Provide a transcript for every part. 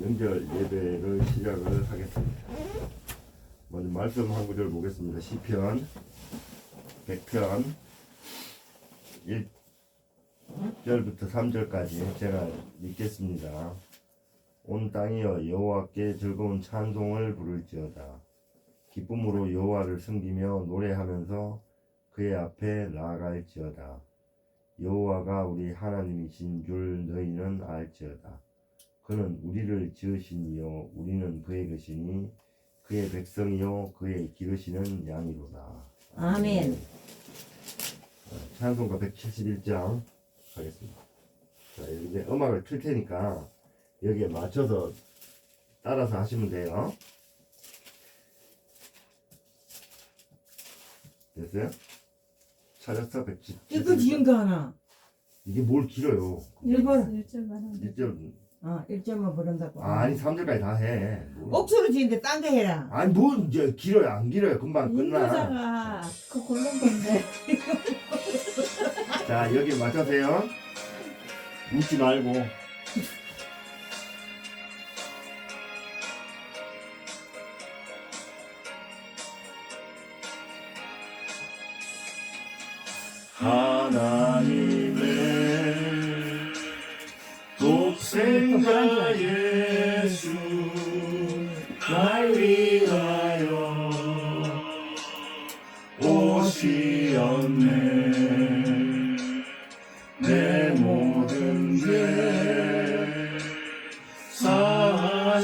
명절 예배를 시작을 하겠습니다. 먼저 말씀 한 구절 보겠습니다. 시편 100편 1절부터 3절까지 제가 읽겠습니다. 온 땅이여 여호와께 즐거운 찬송을 부를지어다. 기쁨으로 여호와를 섬기며 노래하면서 그의 앞에 나아갈지어다. 여호와가 우리 하나님이신 줄 너희는 알지어다. 그는 우리를 지으시니요 우리는 그의 것이니 그의 백성이요 그의 기르시는 양이로다. 아멘. 어, 찬송가 171장 하겠습니다. 자 이제 음악을 틀 테니까 여기에 맞춰서 따라서 하시면 돼요. 됐어요? 찾았어? 171. 이거 지은 거 하나. 이게 뭘 길어요? 일번. 일절만 하면 1절 어, 1절만 부른다고. 아니 3절까지 다 해. 뭐. 옥수로 지은데 딴 거 해라. 아니 뭐 이제 길어요 안 길어요 금방 끝나. 그 고른 건데 자 여기 맞춰세요. 웃지 말고. 하나님 시었네. 내 모든 죄 사하시려고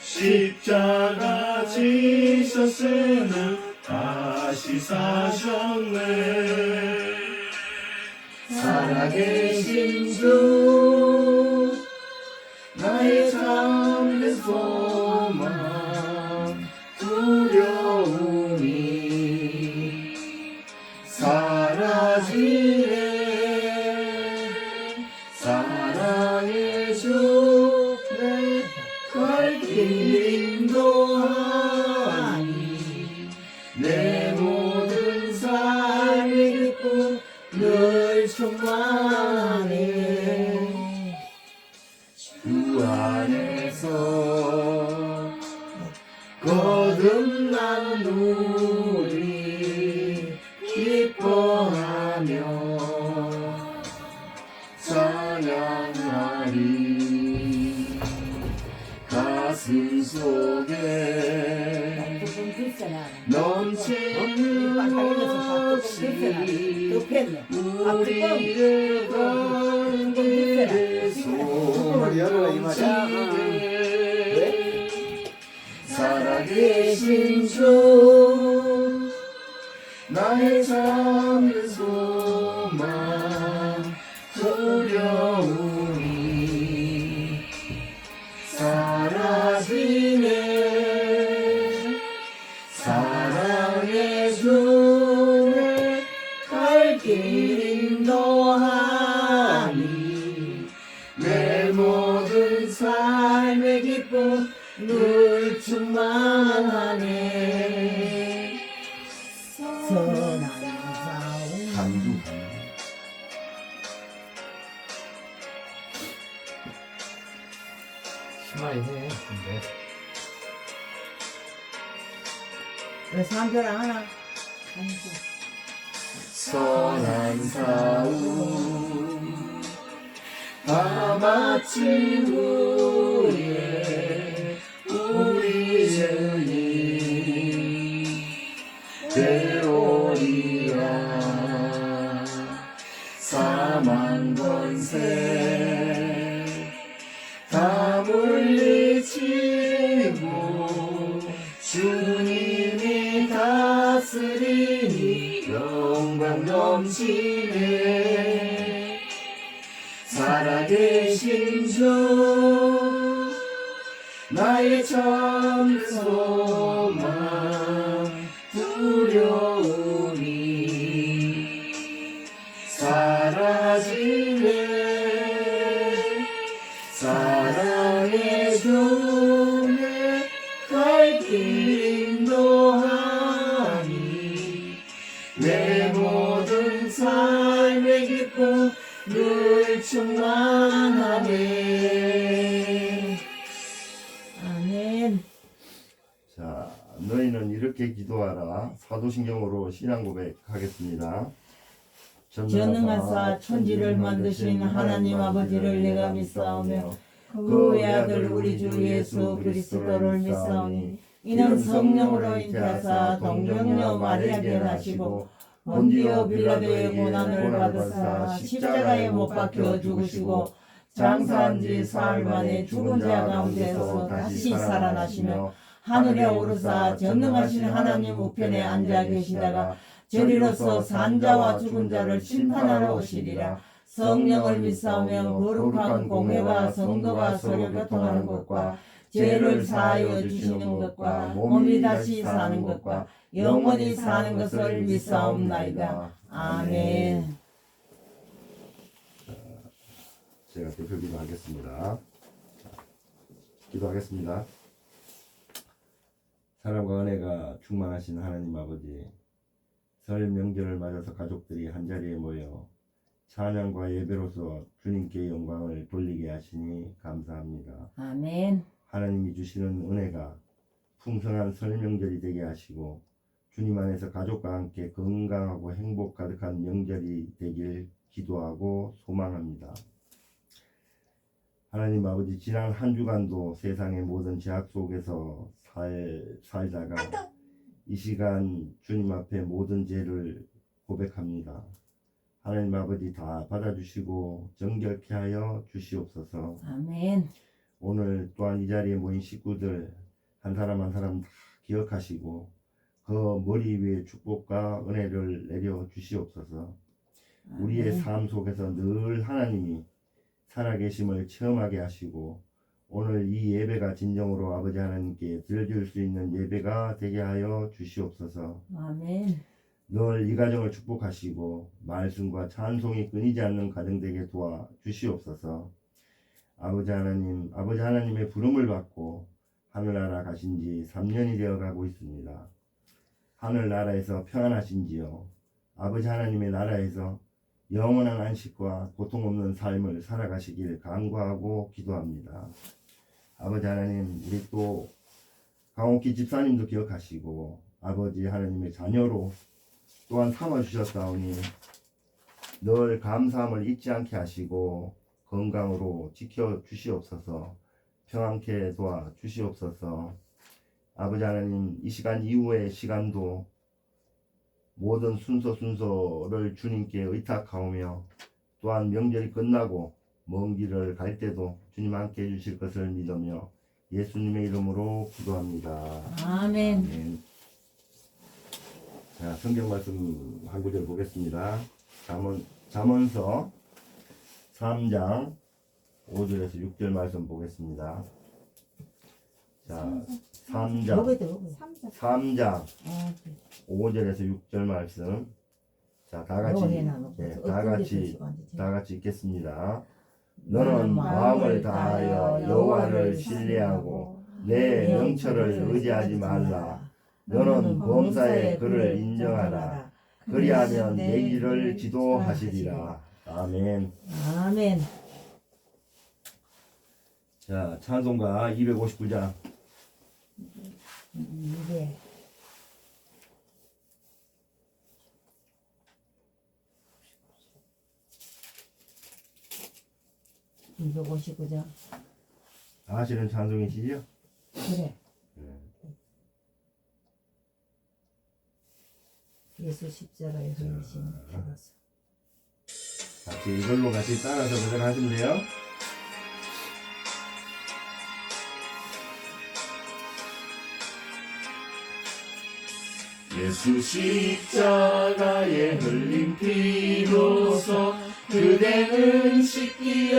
십자가 지셨으나 다시 사셨네. 살아계신 주 나의 참된 소망 늘 충만해. 넘치는 것이 또 폈네. 아, 우리의 간길에 말이야, 이 말이야. 소망치네 살아계신 주 나의 참된 감두 심하게 해. 근데 왜 삼절 하나? 선한 사움 다 마친 후에 우리 살아 기도하라. 사도신경으로 신앙 고백하겠습니다. 전능하사 천지를 만드신 하나님 아버지를 내가 믿사오며 그그 외아들 우리 주 예수 그리스도를 믿사오니 이는 성령으로 잉태하사 동정녀 마리아에게 나시고 본디오 빌라도의 고난을 받으사 십자가에 못 박혀 죽으시고 장사한 지 사흘 만에 죽은 자 가운데서 다시 살아나시며 하늘에 오르사 전능하신 하나님 우편에 앉아 계시다가 저리로서 산자와 죽은 자를 심판하러 오시리라 성령을 믿사오며 거룩한 공회와 성도가 서로 교통하는 것과 죄를 사하여 주시는 것과 몸이 다시 사는 것과 영원히 사는 것을 믿사옵나이다 아멘 제가 대표 기도하겠습니다. 기도하겠습니다. 사랑과 은혜가 충만하신 하나님 아버지, 설 명절을 맞아서 가족들이 한자리에 모여 찬양과 예배로서 주님께 영광을 돌리게 하시니 감사합니다. 아멘 하나님이 주시는 은혜가 풍성한 설 명절이 되게 하시고 주님 안에서 가족과 함께 건강하고 행복 가득한 명절이 되길 기도하고 소망합니다. 하나님 아버지 지난 한 주간도 세상의 모든 제약 속에서 살, 살다가 이 시간 주님 앞에 모든 죄를 고백합니다. 하나님 아버지 다 받아주시고 정결케 하여 주시옵소서. 아멘 오늘 또한 이 자리에 모인 식구들 한 사람 한 사람 다 기억하시고 그 머리 위에 축복과 은혜를 내려 주시옵소서. 우리의. 삶 속에서 늘 하나님이 살아계심을 체험하게 하시고 오늘 이 예배가 진정으로 아버지 하나님께 드려줄 수 있는 예배가 되게 하여 주시옵소서. 아멘 늘 이 가정을 축복하시고 말씀과 찬송이 끊이지 않는 가정 되게 도와 주시옵소서. 아버지 하나님, 아버지 하나님의 부름을 받고 하늘나라 가신 지 3년이 되어 가고 있습니다. 하늘나라에서 평안하신지요. 아버지 하나님의 나라에서 영원한 안식과 고통 없는 삶을 살아가시길 간구하고 기도합니다. 아버지 하나님, 우리 또 강옥기 집사님도 기억하시고 아버지 하나님의 자녀로 또한 삼아주셨사오니 늘 감사함을 잊지 않게 하시고 건강으로 지켜 주시옵소서 평안케 도와 주시옵소서 아버지 하나님 이 시간 이후의 시간도 모든 순서 순서를 주님께 의탁하오며 또한 명절이 끝나고 먼 길을 갈 때도 주님 함께 해주실 것을 믿으며 예수님의 이름으로 기도합니다. 아멘 아멘. 자, 성경 말씀 한 구절 보겠습니다. 잠언, 잠언서 3장 5절에서 6절 말씀 보겠습니다. 자, 3장, 여기도 3장 3장 아, 5절에서 6절 말씀. 자, 다 같이, 예, 다 같이, 다 같이 읽겠습니다. 너는 마음을 다하여 여호와를 신뢰하고 내 명철을 의지하지 말라. 너는 범사의 그를 인정하라. 그리하면 내 길을 지도하시리라. 아멘. 아멘 자, 찬송가 259장. 이게 이백오십구장 아시는 찬송이시죠? 그래 네. 예수 십자가에 흘리신 피로서 같이 이걸로 같이 따라서 도전하시면 돼요. 예수 십자가에 흘린 피로서 그대는 씻기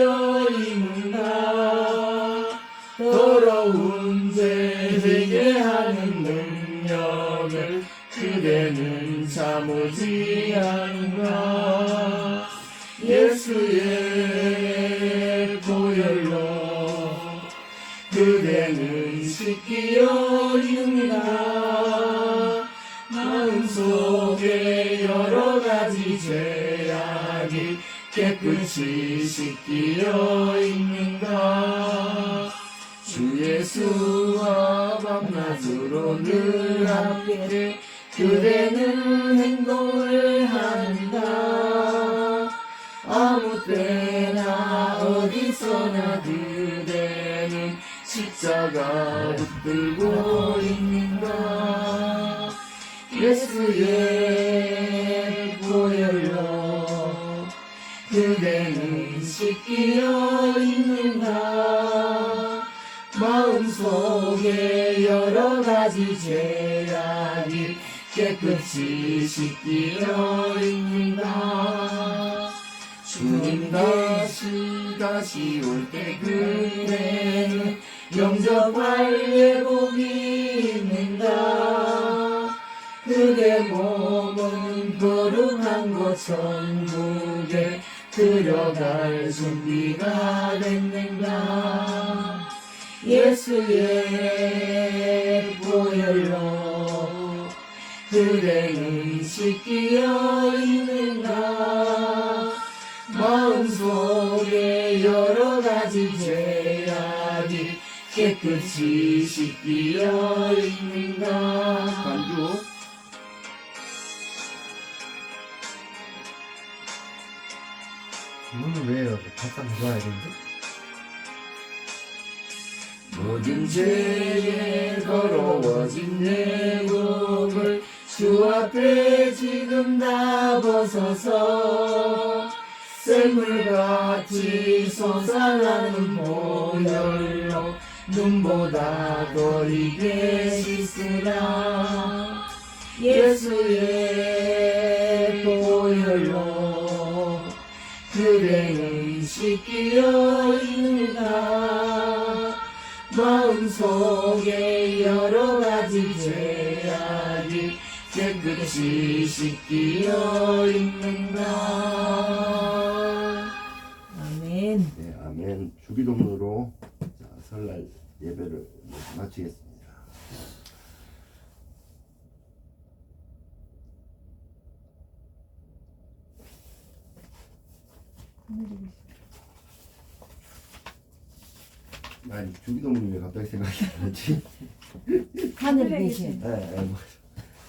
속에 여러 가지 죄악이 깨끗이 씻기어 있는가? 주 예수와 밤낮으로 늘 함께 그대는 행동을 한다. 아무 때나 어디서나 그대는 십자가 붙들고 있는가 예수의 보혈로 그대는 씻기어 있는가? 마음속에 여러 가지 죄악이 깨끗이 씻기어 있는가? 주님 다시 다시 올 때 그대는 영접할 예복이 있는가 그대 몸은 거룩한 곳 천국에 들어갈 준비가 됐는가? 예수의 보혈로 그대는 씻기어 있는가? 마음속에 여러 가지 죄악이 깨끗이 씻기어 있는가 바짝 들어와야 되는데? 모든 죄에 더러워진 내 몸을 주 앞에 지금 다 벗어서 샘물같이 솟아나는 보혈로 눈보다 더 익게 씻으라 예수의 보혈로 그대는 씻기어 있는가? 마음속에 여러 가지 죄악이 깨끗이 씻기어 있는가? 아멘. 네, 아멘. 주기도문으로 자, 설날 예배를 마치겠습니다 아니 주기도문이 왜 갑자기 생각이 안 나지? 하늘에 계신 뭐,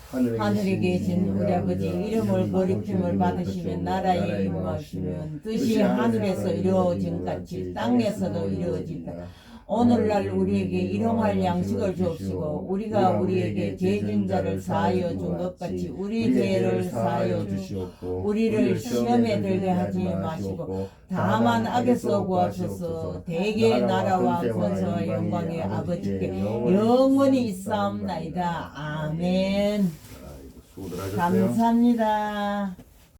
하늘에, 하늘에 계신 우리 아버지 아버지가 이름을 거룩힘을 이름을 받으시면 거룩힘을 나라의 나라의 임하시면 뜻이 하늘에서 이루어진 같이 땅에서도 이루어진다. 오늘날 우리에게 일용할 양식을 주옵시고 우리가 우리에게 죄진 자를 사하여 준 것 같이 우리 죄를 사하여 주시옵고 우리를 시험에 들게 하지 마시고 다만 악에서 구하소서 대개 나라와 권세와 영광의 아버지께 영원히 있사옵나이다. 아멘. 감사합니다.